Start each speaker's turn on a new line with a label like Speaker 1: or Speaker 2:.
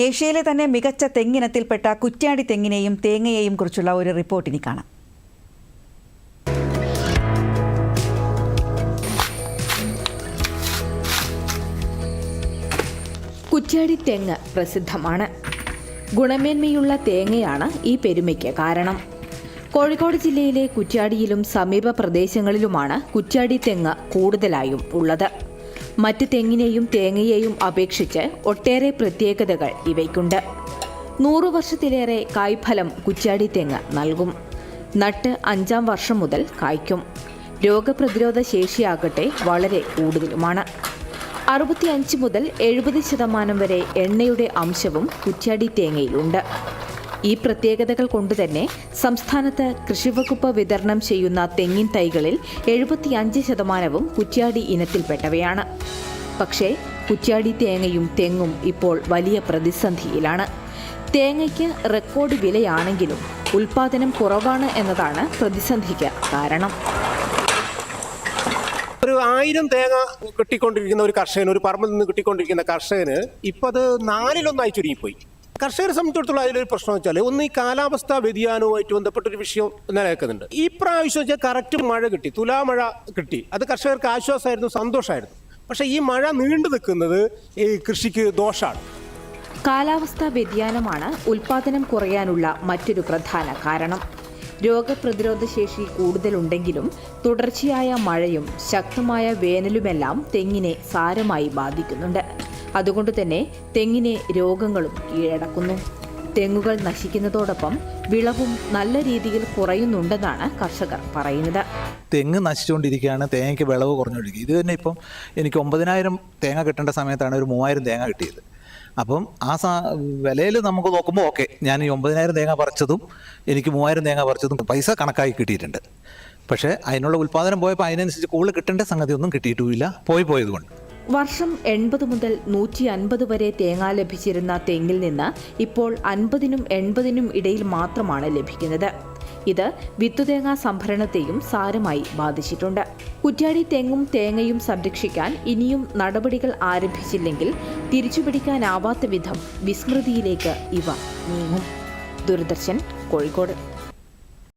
Speaker 1: ഏഷ്യയിലെ തന്നെ മികച്ച തെങ്ങിനത്തിൽപ്പെട്ട കുറ്റ്യാടി തെങ്ങിനെയും തേങ്ങയെയും കുറിച്ചുള്ള ഒരു റിപ്പോർട്ട് ഇനി കാണാം.
Speaker 2: കുറ്റ്യാടി തെങ്ങ് പ്രസിദ്ധമാണ്. ഗുണമേന്മയുള്ള തേങ്ങയാണ് ഈ പെരുമയ്ക്ക് കാരണം. കോഴിക്കോട് ജില്ലയിലെ കുറ്റ്യാടിയിലും സമീപ പ്രദേശങ്ങളിലുമാണ് കുറ്റ്യാടി തെങ്ങ് കൂടുതലായും ഉള്ളത്. മറ്റ് തെങ്ങിനെയും തേങ്ങയെയും അപേക്ഷിച്ച് ഒട്ടേറെ പ്രത്യേകതകൾ ഇവയ്ക്കുണ്ട്. നൂറു വർഷത്തിലേറെ കായ്ഫലം കുച്ചാടി തെങ്ങ് നൽകും. നട്ട് അഞ്ചാം വർഷം മുതൽ കായ്ക്കും. രോഗപ്രതിരോധ ശേഷിയാകട്ടെ വളരെ കൂടുതലുമാണ്. അറുപത്തിയഞ്ച് മുതൽ എഴുപത് ശതമാനം വരെ എണ്ണയുടെ അംശവും കുറ്റ്യാടി തേങ്ങയിലുണ്ട്. ഈ പ്രത്യേകതകൾ കൊണ്ടുതന്നെ സംസ്ഥാനത്ത് കൃഷിവകുപ്പ് വിതരണം ചെയ്യുന്ന തെങ്ങിൻ തൈകളിൽ എഴുപത്തിയഞ്ച് ശതമാനവും കുറ്റ്യാടി ഇനത്തിൽപ്പെട്ടവയാണ്. പക്ഷേ കുറ്റ്യാടി തേങ്ങയും തെങ്ങും ഇപ്പോൾ വലിയ പ്രതിസന്ധിയിലാണ്. തേങ്ങയ്ക്ക് റെക്കോർഡ് വിലയാണെങ്കിലും ഉൽപാദനം കുറവാണ് എന്നതാണ് പ്രതിസന്ധിക്ക് കാരണം.
Speaker 3: ഒരു ആയിരം തേങ്ങ കിട്ടിക്കൊണ്ടിരിക്കുന്ന ഒരു കർഷകന് ഒരു പറമ്പിൽ നിന്ന് കിട്ടിക്കൊണ്ടിരിക്കുന്ന കർഷകന് ഇപ്പത് അത് നാലിലൊന്നായി ചുരുങ്ങിപ്പോയി. കർഷകരെ സംബന്ധിച്ചിടത്തോളം അതിലൊരു പ്രശ്നം വെച്ചാൽ ഒന്ന് ഈ കാലാവസ്ഥാ വ്യതിയാനവുമായിട്ട് ബന്ധപ്പെട്ടൊരു വിഷയം നിലനിൽക്കുന്നുണ്ട് ഈ പ്രാവശ്യം വെച്ചാൽ കറക്റ്റ് മഴ കിട്ടി തുലാമഴ കിട്ടി. അത് കർഷകർക്ക് ആശ്വാസമായിരുന്നു സന്തോഷമായിരുന്നു. പക്ഷെ ഈ മഴ നീണ്ടു നിൽക്കുന്നത് ഈ കൃഷിക്ക് ദോഷമാണ്
Speaker 2: കാലാവസ്ഥാ വ്യതിയാനമാണ് ഉൽപാദനം കുറയാനുള്ള മറ്റൊരു പ്രധാന കാരണം. രോഗപ്രതിരോധ ശേഷി കൂടുതലുണ്ടെങ്കിലും തുടർച്ചയായ മഴയും ശക്തമായ വേനലുമെല്ലാം തെങ്ങിനെ സാരമായി ബാധിക്കുന്നുണ്ട്. അതുകൊണ്ട് തന്നെ തെങ്ങിനെ രോഗങ്ങളും കീഴടക്കുന്നു. തെങ്ങുകൾ നശിക്കുന്നതോടൊപ്പം വിളവും നല്ല രീതിയിൽ കുറയുന്നുണ്ടെന്നാണ് കർഷകർ പറയുന്നത്.
Speaker 4: തെങ്ങ് നശിച്ചുകൊണ്ടിരിക്കുകയാണ്. തേങ്ങയ്ക്ക് വിളവ് കുറഞ്ഞുകൊണ്ടിരിക്കുക ഇത് തന്നെ ഇപ്പം എനിക്ക് ഒമ്പതിനായിരം തേങ്ങ കിട്ടേണ്ട സമയത്താണ് ഒരു മൂവായിരം തേങ്ങ കിട്ടിയത്. അപ്പം ആ സാ വിലയിൽ നമുക്ക് നോക്കുമ്പോൾ ഓക്കെ ഞാൻ ഈ ഒമ്പതിനായിരം തേങ്ങ പറിച്ചതും എനിക്ക് മൂവായിരം തേങ്ങ പറിച്ചതും പൈസ കണക്കായി കിട്ടിയിട്ടുണ്ട്. പക്ഷേ അതിനുള്ള ഉൽപ്പാദനം പോയപ്പോൾ അതിനനുസരിച്ച് കൂടുതൽ കിട്ടേണ്ട സംഗതി ഒന്നും കിട്ടിയിട്ടുമില്ല. പോയി പോയതുകൊണ്ട്.
Speaker 2: വർഷം എൺപത് മുതൽ നൂറ്റി അൻപത് വരെ തേങ്ങ ലഭിച്ചിരുന്ന തെങ്ങിൽ നിന്ന് ഇപ്പോൾ അൻപതിനും എൺപതിനും ഇടയിൽ മാത്രമാണ് ലഭിക്കുന്നത്. ഇത് വിത്തുതേങ്ങ സംഭരണത്തെയും സാരമായി ബാധിച്ചിട്ടുണ്ട്. കുറ്റ്യാടി തെങ്ങും തേങ്ങയും സംരക്ഷിക്കാൻ ഇനിയും നടപടികൾ ആരംഭിച്ചില്ലെങ്കിൽ തിരിച്ചുപിടിക്കാനാവാത്ത വിധം വിസ്മൃതിയിലേക്ക് ഇവ നീങ്ങും. ദൂരദർശൻ കോഴിക്കോട്.